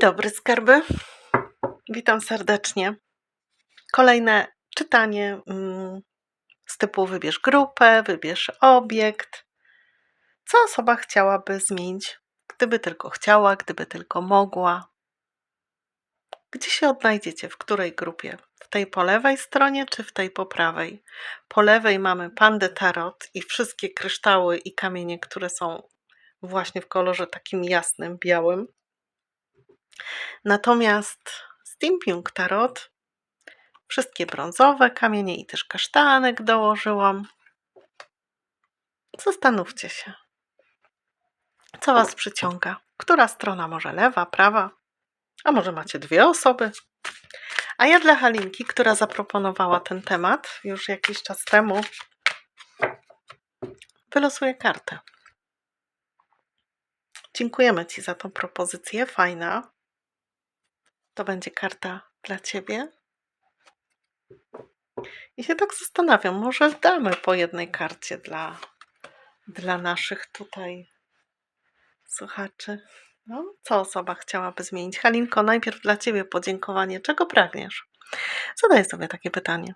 dobry, skarby. Witam serdecznie. Kolejne czytanie mm, z typu wybierz grupę, wybierz obiekt. Co osoba chciałaby zmienić, gdyby tylko chciała, gdyby tylko mogła? Gdzie się odnajdziecie? W której grupie? W tej po lewej stronie, czy w tej po prawej? Po lewej mamy pandę tarot i wszystkie kryształy i kamienie, które są właśnie w kolorze takim jasnym, białym. Natomiast Steampunk Tarot, wszystkie brązowe kamienie i też kasztanek dołożyłam. Zastanówcie się, co Was przyciąga. Która strona może lewa, prawa? A może macie dwie osoby? A ja dla Halinki, która zaproponowała ten temat już jakiś czas temu, wylosuję kartę. Dziękujemy Ci za tą propozycję, fajna. To będzie karta dla Ciebie. I się tak zastanawiam, może damy po jednej karcie dla, dla naszych tutaj słuchaczy. No, co osoba chciałaby zmienić? Halinko, najpierw dla Ciebie podziękowanie. Czego pragniesz? Zadaj sobie takie pytanie.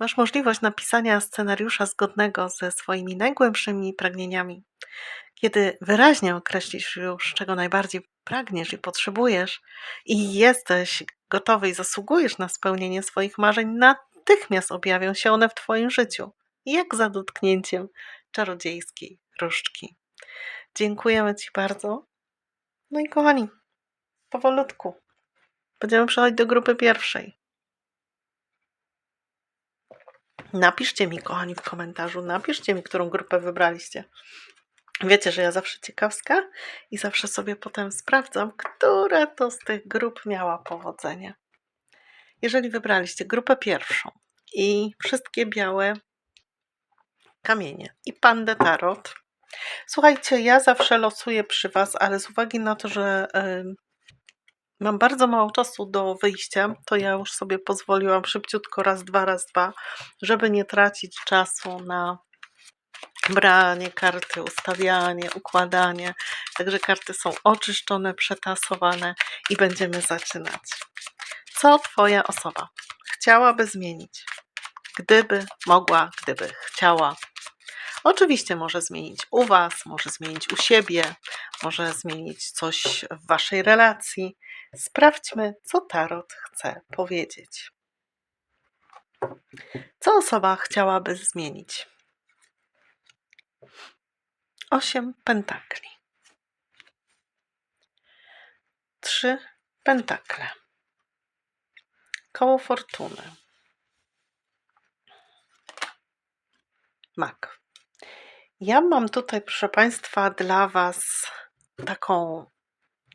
Masz możliwość napisania scenariusza zgodnego ze swoimi najgłębszymi pragnieniami. Kiedy wyraźnie określisz już, czego najbardziej pragniesz i potrzebujesz, i jesteś gotowy i zasługujesz na spełnienie swoich marzeń, natychmiast objawią się one w Twoim życiu, jak za dotknięciem czarodziejskiej różdżki. Dziękujemy Ci bardzo. No i kochani, powolutku. Będziemy przechodzić do grupy pierwszej. Napiszcie mi, kochani, w komentarzu, napiszcie mi, którą grupę wybraliście. Wiecie, że ja zawsze ciekawska i zawsze sobie potem sprawdzam, która to z tych grup miała powodzenie. Jeżeli wybraliście grupę pierwszą i wszystkie białe kamienie i pandę tarot, słuchajcie, ja zawsze losuję przy Was, ale z uwagi na to, że mam bardzo mało czasu do wyjścia, to ja już sobie pozwoliłam szybciutko raz, dwa, raz, dwa, żeby nie tracić czasu na branie karty, ustawianie, układanie. Także karty są oczyszczone, przetasowane i będziemy zaczynać. Co Twoja osoba chciałaby zmienić? Gdyby mogła, gdyby chciała. Oczywiście może zmienić u Was, może zmienić u siebie, może zmienić coś w Waszej relacji. Sprawdźmy, co Tarot chce powiedzieć. Co osoba chciałaby zmienić? Osiem pentakli. Trzy pentakle. Koło fortuny. Mak. Ja mam tutaj, proszę Państwa, dla Was taką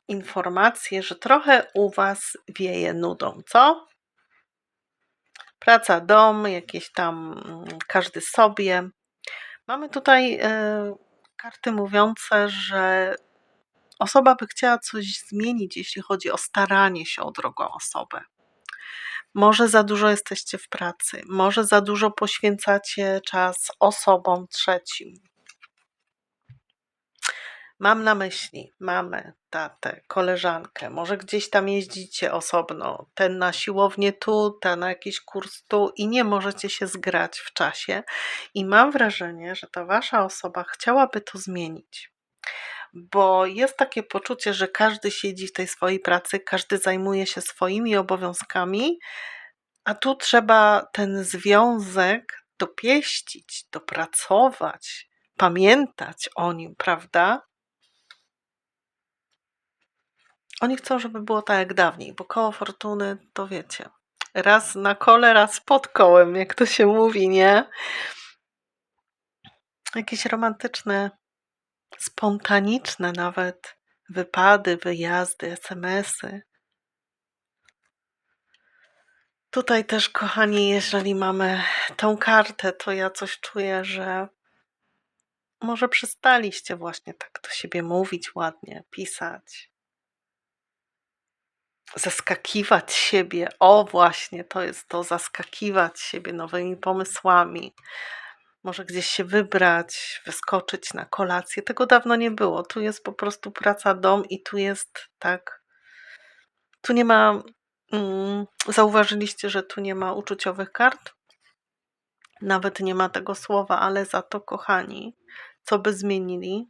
informację, że trochę u Was wieje nudą, co? Praca, dom, jakieś tam mm, każdy sobie. Mamy tutaj e, karty mówiące, że osoba by chciała coś zmienić, jeśli chodzi o staranie się o drugą osobę. Może za dużo jesteście w pracy, może za dużo poświęcacie czas osobom trzecim. Mam na myśli mamę, tatę, koleżankę, może gdzieś tam jeździcie osobno, ten na siłownię tu, ta na jakiś kurs tu i nie możecie się zgrać w czasie. I mam wrażenie, że ta wasza osoba chciałaby to zmienić. Bo jest takie poczucie, że każdy siedzi w tej swojej pracy, każdy zajmuje się swoimi obowiązkami, a tu trzeba ten związek dopieścić, dopracować, pamiętać o nim, prawda? Oni chcą, żeby było tak jak dawniej, bo koło fortuny to wiecie. Raz na kole, raz pod kołem, jak to się mówi, nie? Jakieś romantyczne, spontaniczne nawet wypady, wyjazdy, SMS-y. Tutaj też, kochani, jeżeli mamy tą kartę, to ja coś czuję, że może przestaliście właśnie tak do siebie mówić ładnie, pisać zaskakiwać siebie. O, właśnie, to jest to, zaskakiwać siebie nowymi pomysłami. Może gdzieś się wybrać, wyskoczyć na kolację. Tego dawno nie było. Tu jest po prostu praca, dom i tu jest tak Tu nie ma. Mm, zauważyliście, że tu nie ma uczuciowych kart? Nawet nie ma tego słowa, ale za to, kochani, co by zmienili?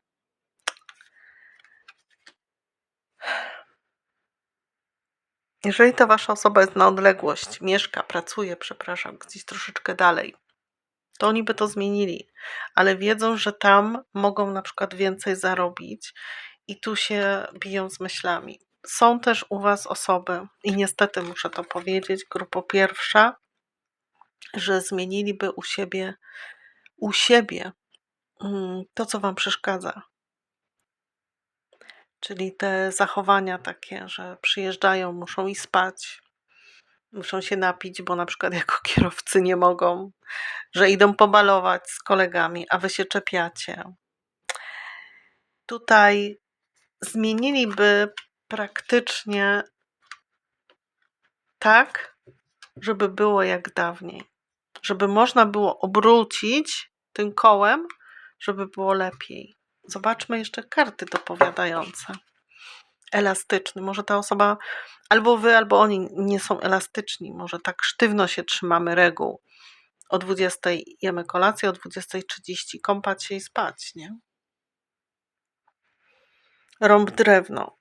Jeżeli ta wasza osoba jest na odległość, mieszka, pracuje, przepraszam, gdzieś troszeczkę dalej, to oni by to zmienili, ale wiedzą, że tam mogą na przykład więcej zarobić i tu się biją z myślami. Są też u Was osoby, i niestety muszę to powiedzieć, grupa pierwsza, że zmieniliby u siebie, u siebie mm, to, co Wam przeszkadza. Czyli te zachowania takie, że przyjeżdżają, muszą i spać, muszą się napić, bo na przykład jako kierowcy nie mogą, że idą pobalować z kolegami, a wy się czepiacie. Tutaj zmieniliby praktycznie tak, żeby było jak dawniej. Żeby można było obrócić tym kołem, żeby było lepiej. Zobaczmy jeszcze karty dopowiadające. Elastyczny. Może ta osoba, albo wy, albo oni nie są elastyczni. Może tak sztywno się trzymamy reguł. O 20 jemy kolację, o 20.30 kąpać się i spać, nie? Rąb drewno.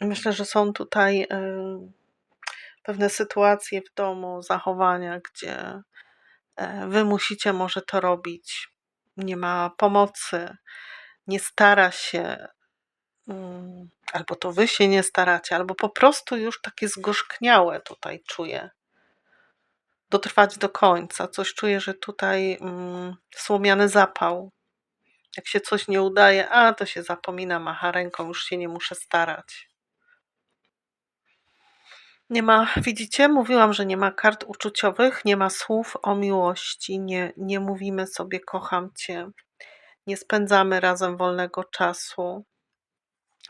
Myślę, że są tutaj y, pewne sytuacje w domu, zachowania, gdzie e, wy musicie może to robić. Nie ma pomocy, nie stara się, mm, albo to wy się nie staracie, albo po prostu już takie zgorzkniałe tutaj czuję. Dotrwać do końca. Coś czuję, że tutaj mm, słomiany zapał. Jak się coś nie udaje, a to się zapomina, macha ręką, już się nie muszę starać. Nie ma, widzicie, mówiłam, że nie ma kart uczuciowych, nie ma słów o miłości, nie, nie mówimy sobie kocham cię, nie spędzamy razem wolnego czasu,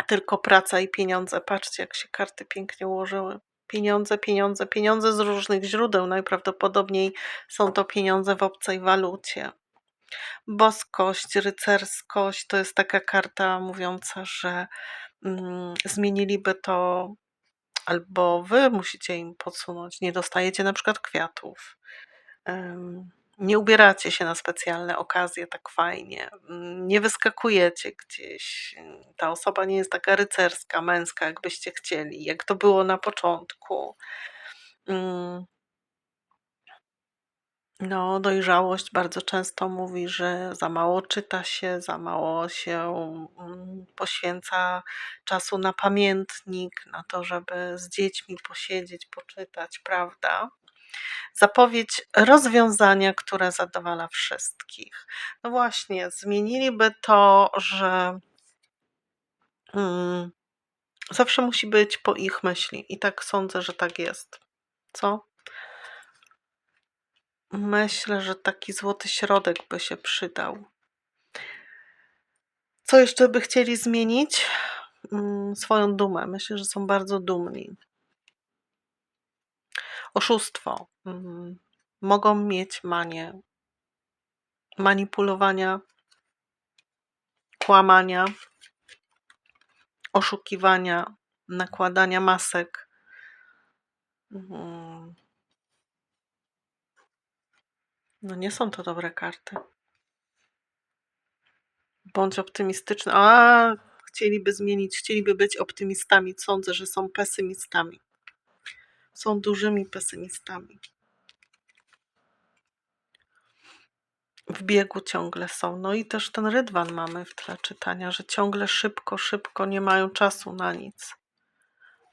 tylko praca i pieniądze. Patrzcie, jak się karty pięknie ułożyły. Pieniądze, pieniądze, pieniądze z różnych źródeł. Najprawdopodobniej są to pieniądze w obcej walucie. Boskość, rycerskość to jest taka karta mówiąca, że mm, zmieniliby to albo wy musicie im podsunąć. Nie dostajecie na przykład kwiatów. Nie ubieracie się na specjalne okazje tak fajnie. Mm, nie wyskakujecie gdzieś. Ta osoba nie jest taka rycerska, męska, jakbyście chcieli, jak to było na początku. No, dojrzałość bardzo często mówi, że za mało czyta się, za mało się mm, poświęca czasu na pamiętnik, na to, żeby z dziećmi posiedzieć, poczytać, prawda? Zapowiedź rozwiązania, które zadowala wszystkich. No właśnie, zmieniliby to, że mm, zawsze musi być po ich myśli, i tak sądzę, że tak jest. Co? Myślę, że taki złoty środek by się przydał. Co jeszcze by chcieli zmienić? Mm, swoją dumę. Myślę, że są bardzo dumni. Oszustwo. Mm, mogą mieć manię manipulowania, kłamania, oszukiwania, nakładania masek. Mm. No nie są to dobre karty. Bądź optymistyczny. A, chcieliby zmienić, chcieliby być optymistami. Sądzę, że są pesymistami. Są dużymi pesymistami. W biegu ciągle są. No i też ten rydwan mamy w tle czytania, że ciągle szybko, szybko nie mają czasu na nic.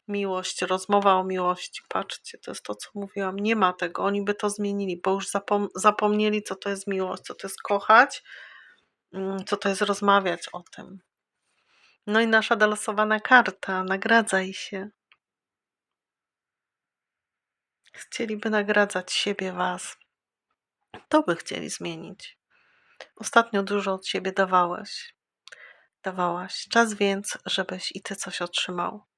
Miłość, rozmowa o miłości. Patrzcie, to jest to, co mówiłam. Nie ma tego. Oni by to zmienili, bo już zapom zapomnieli, co to jest miłość, co to jest kochać, mm, co to jest rozmawiać o tym. No i nasza dolosowana karta. Nagradzaj się. Chcieliby nagradzać siebie, Was. To by chcieli zmienić. Ostatnio dużo od siebie dawałeś. Dawałaś. Czas więc, żebyś i Ty coś otrzymał.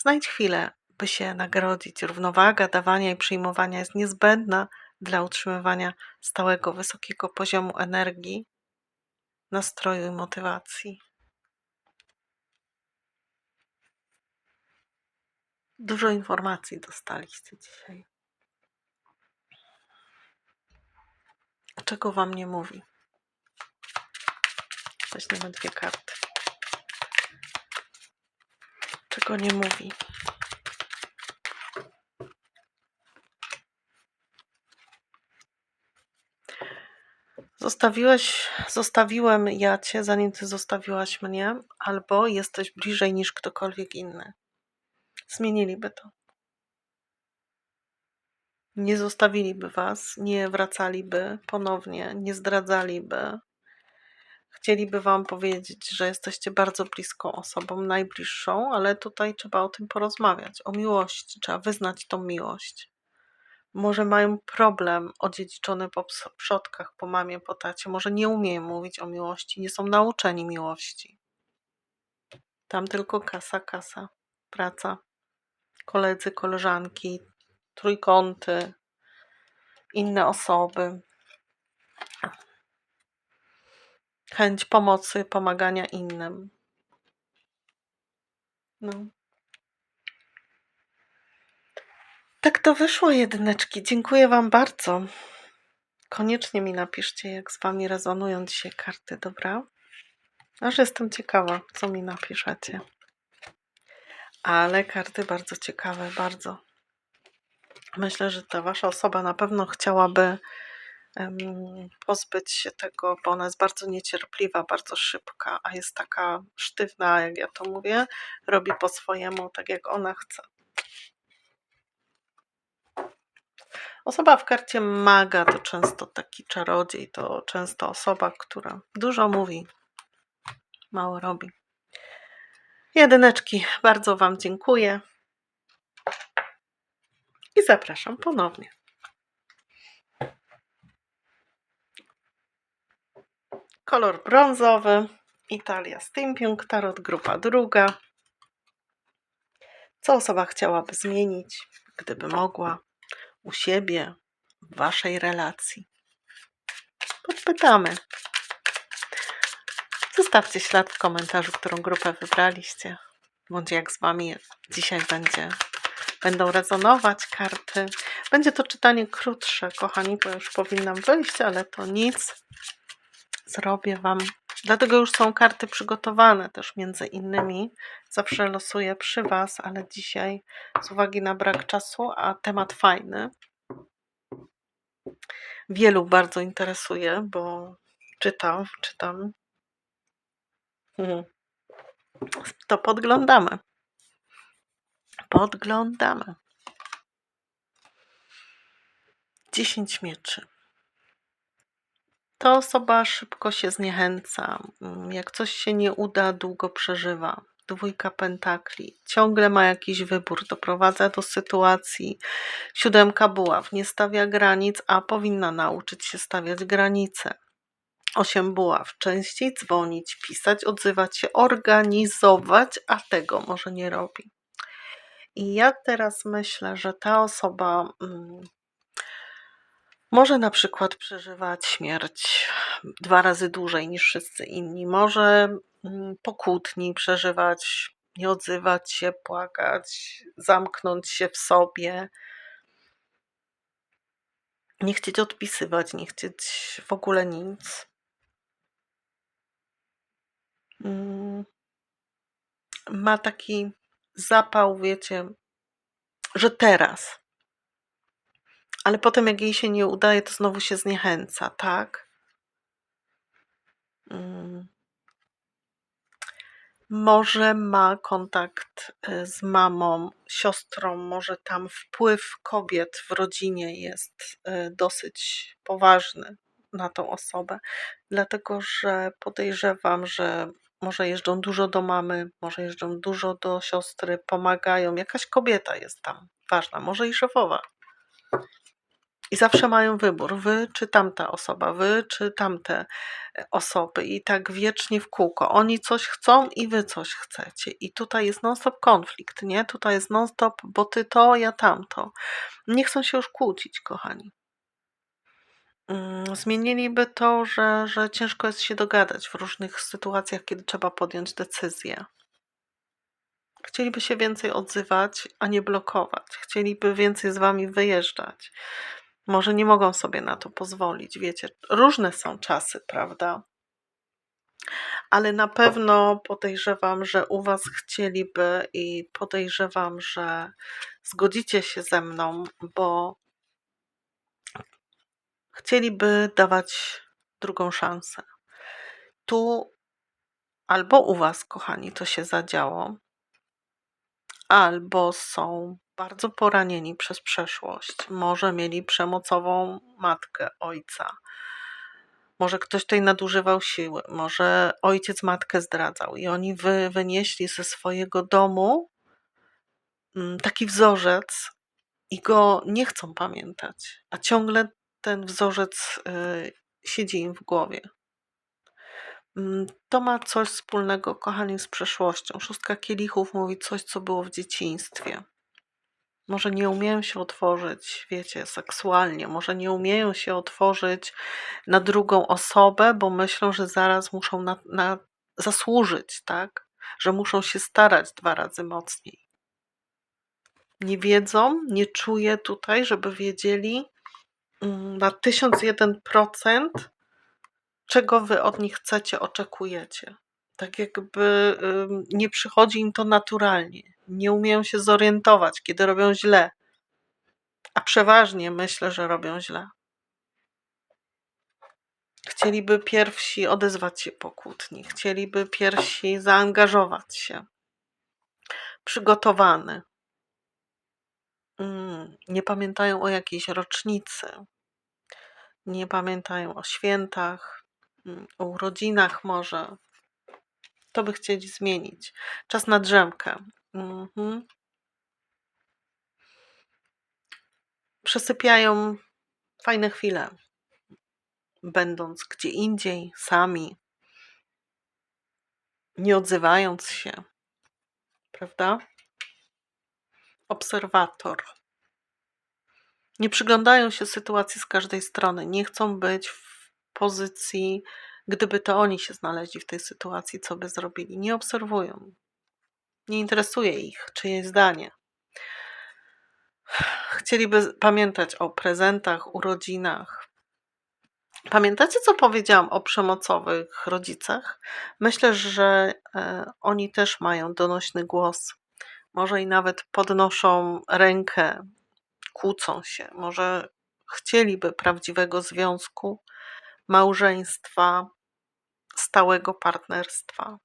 Znajdź chwilę, by się nagrodzić. Równowaga dawania i przyjmowania jest niezbędna dla utrzymywania stałego, wysokiego poziomu energii, nastroju i motywacji. Dużo informacji dostaliście dzisiaj. Czego wam nie mówi? Weźmiemy dwie karty. Czego nie mówi? Zostawiłeś, zostawiłem ja cię, zanim ty zostawiłaś mnie, albo jesteś bliżej niż ktokolwiek inny. Zmieniliby to. Nie zostawiliby was, nie wracaliby ponownie, nie zdradzaliby. Chcieliby wam powiedzieć, że jesteście bardzo bliską osobą, najbliższą, ale tutaj trzeba o tym porozmawiać, o miłości, trzeba wyznać tą miłość. Może mają problem odziedziczony po przodkach, po mamie, po tacie, może nie umieją mówić o miłości, nie są nauczeni miłości. Tam tylko kasa, kasa, praca, koledzy, koleżanki, trójkąty, inne osoby. Chęć pomocy, pomagania innym. No. Tak to wyszło, jedyneczki. Dziękuję Wam bardzo. Koniecznie mi napiszcie, jak z Wami rezonują dzisiaj karty, dobra? Aż jestem ciekawa, co mi napiszecie. Ale karty bardzo ciekawe, bardzo. Myślę, że ta Wasza osoba na pewno chciałaby pozbyć się tego, bo ona jest bardzo niecierpliwa, bardzo szybka, a jest taka sztywna, jak ja to mówię, robi po swojemu, tak jak ona chce. Osoba w karcie maga to często taki czarodziej, to często osoba, która dużo mówi, mało robi. Jedyneczki, bardzo Wam dziękuję i zapraszam ponownie. Kolor brązowy, Italia Stimping, Tarot grupa druga. Co osoba chciałaby zmienić, gdyby mogła, u siebie, w Waszej relacji? Podpytamy. Zostawcie ślad w komentarzu, którą grupę wybraliście, bądź jak z Wami dzisiaj będzie, będą rezonować karty. Będzie to czytanie krótsze, kochani, bo już powinnam wyjść, ale to nic. Zrobię Wam. Dlatego już są karty przygotowane też między innymi. Zawsze losuję przy Was, ale dzisiaj z uwagi na brak czasu, a temat fajny. Wielu bardzo interesuje, bo czytam, czytam. Mhm. To podglądamy. Podglądamy. 10 mieczy. Ta osoba szybko się zniechęca. mm, Jak coś się nie uda, długo przeżywa. Dwójka pentakli. Ciągle ma jakiś wybór. Doprowadza do sytuacji. Siódemka buław. Nie stawia granic, a powinna nauczyć się stawiać granice. Osiem buław. Częściej dzwonić, pisać, odzywać się, organizować, a tego może nie robi. I ja teraz myślę, że ta osoba mm, może na przykład przeżywać śmierć dwa razy dłużej niż wszyscy inni. Może mm, po kłótni przeżywać, nie odzywać się, płakać, zamknąć się w sobie. Nie chcieć odpisywać, nie chcieć w ogóle nic. Mm, Ma taki zapał, wiecie, że teraz. Ale potem, jak jej się nie udaje, to znowu się zniechęca, tak? Mm. Może ma kontakt y, z mamą, siostrą, może tam wpływ kobiet w rodzinie jest y, dosyć poważny na tą osobę, dlatego że podejrzewam, że może jeżdżą dużo do mamy, może jeżdżą dużo do siostry, pomagają. Jakaś kobieta jest tam ważna, może i szefowa. I zawsze mają wybór, wy czy tamta osoba, wy czy tamte e, osoby. I tak wiecznie w kółko. Oni coś chcą i wy coś chcecie. I tutaj jest non-stop konflikt, nie? Tutaj jest non-stop, bo ty to, ja tamto. Nie chcą się już kłócić, kochani. Mm, Zmieniliby to, że, że ciężko jest się dogadać w różnych sytuacjach, kiedy trzeba podjąć decyzję. Chcieliby się więcej odzywać, a nie blokować. Chcieliby więcej z wami wyjeżdżać. Może nie mogą sobie na to pozwolić. Wiecie, różne są czasy, prawda? Ale na pewno podejrzewam, że u was chcieliby i podejrzewam, że zgodzicie się ze mną, bo chcieliby dawać drugą szansę. Tu albo u was, kochani, to się zadziało, albo są bardzo poranieni przez przeszłość. Może mieli przemocową matkę, ojca. Może ktoś tutaj nadużywał siły, może ojciec matkę zdradzał i oni wy, wynieśli ze swojego domu mm, taki wzorzec i go nie chcą pamiętać, a ciągle ten wzorzec y, siedzi im w głowie. Mm, To ma coś wspólnego, kochani, z przeszłością. Szóstka kielichów mówi coś, co było w dzieciństwie. Może nie umieją się otworzyć, wiecie, seksualnie, może nie umieją się otworzyć na drugą osobę, bo myślą, że zaraz muszą na, na zasłużyć, tak? Że muszą się starać dwa razy mocniej. Nie wiedzą, nie czuję tutaj, żeby wiedzieli mm, na 1001%, czego wy od nich chcecie, oczekujecie. Tak jakby nie przychodzi im to naturalnie. Nie umieją się zorientować, kiedy robią źle. A przeważnie myślę, że robią źle. Chcieliby pierwsi odezwać się po kłótni, chcieliby pierwsi zaangażować się. Przygotowany. Mm, Nie pamiętają o jakiejś rocznicy, nie pamiętają o świętach, mm, o urodzinach może. To by chcieli zmienić. Czas na drzemkę. Mhm. Przesypiają fajne chwile, będąc gdzie indziej, sami, nie odzywając się, prawda? Obserwator. Nie przyglądają się sytuacji z każdej strony, nie chcą być w pozycji, gdyby to oni się znaleźli w tej sytuacji, co by zrobili. Nie obserwują. Nie interesuje ich czyjeś zdanie. Chcieliby pamiętać o prezentach, urodzinach. Pamiętacie, co powiedziałam o przemocowych rodzicach? Myślę, że e, oni też mają donośny głos. Może i nawet podnoszą rękę, kłócą się. Może chcieliby prawdziwego związku, małżeństwa, stałego partnerstwa.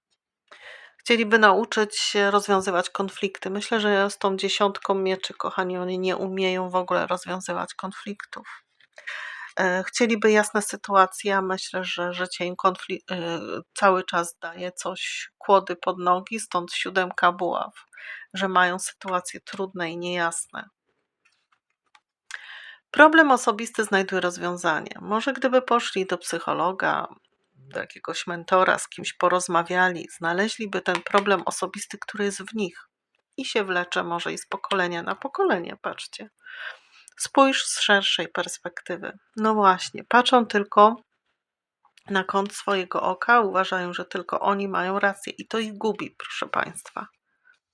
Chcieliby nauczyć się rozwiązywać konflikty. Myślę, że z tą dziesiątką mieczy, kochani, oni nie umieją w ogóle rozwiązywać konfliktów. E, Chcieliby jasne sytuacje, a myślę, że życie im konfli- e, cały czas daje coś, kłody pod nogi, stąd siódemka buław, że mają sytuacje trudne i niejasne. Problem osobisty znajduje rozwiązanie. Może gdyby poszli do psychologa, do jakiegoś mentora, z kimś porozmawiali, znaleźliby ten problem osobisty, który jest w nich i się wlecze może i z pokolenia na pokolenie, patrzcie. Spójrz z szerszej perspektywy. No właśnie, patrzą tylko na kąt swojego oka, uważają, że tylko oni mają rację i to ich gubi, proszę Państwa.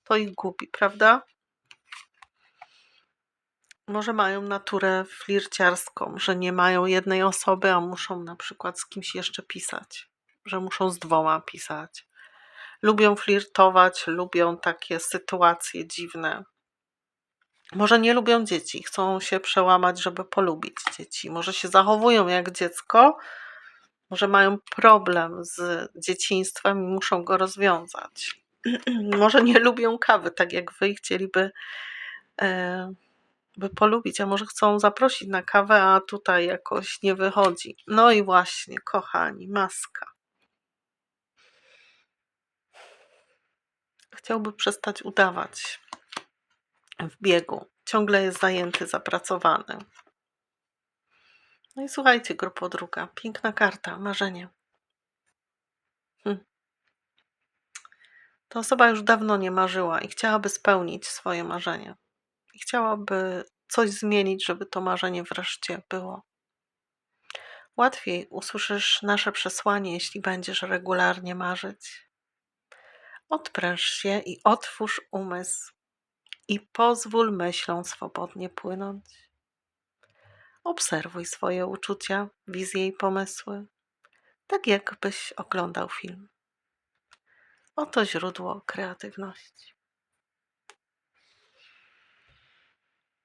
To ich gubi, prawda? Może mają naturę flirciarską, że nie mają jednej osoby, a muszą na przykład z kimś jeszcze pisać, że muszą z dwoma pisać. Lubią flirtować, lubią takie sytuacje dziwne. Może nie lubią dzieci, chcą się przełamać, żeby polubić dzieci. Może się zachowują jak dziecko, może mają problem z dzieciństwem i muszą go rozwiązać. może nie lubią kawy, tak jak wy chcieliby e, by polubić, a może chcą zaprosić na kawę, a tutaj jakoś nie wychodzi. No i właśnie, kochani, maska. Chciałby przestać udawać w biegu. Ciągle jest zajęty, zapracowany. No i słuchajcie, grupo druga. Piękna karta, marzenie. Hm. Ta osoba już dawno nie marzyła i chciałaby spełnić swoje marzenie. Chciałaby coś zmienić, żeby to marzenie wreszcie było. Łatwiej usłyszysz nasze przesłanie, jeśli będziesz regularnie marzyć. Odpręż się i otwórz umysł i pozwól myślom swobodnie płynąć. Obserwuj swoje uczucia, wizje i pomysły, tak jakbyś oglądał film. Oto źródło kreatywności.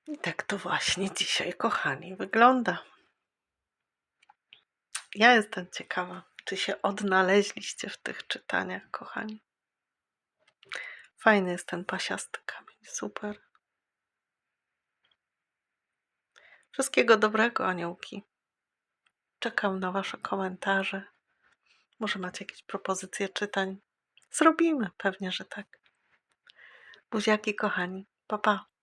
I tak to właśnie dzisiaj, kochani, wygląda. Ja jestem ciekawa, czy się odnaleźliście w tych czytaniach, kochani. Fajny jest ten pasiasty kamień, super. Wszystkiego dobrego, aniołki. Czekam na Wasze komentarze. Może macie jakieś propozycje czytań? Zrobimy, pewnie, że tak. Buziaki, kochani. Pa, pa.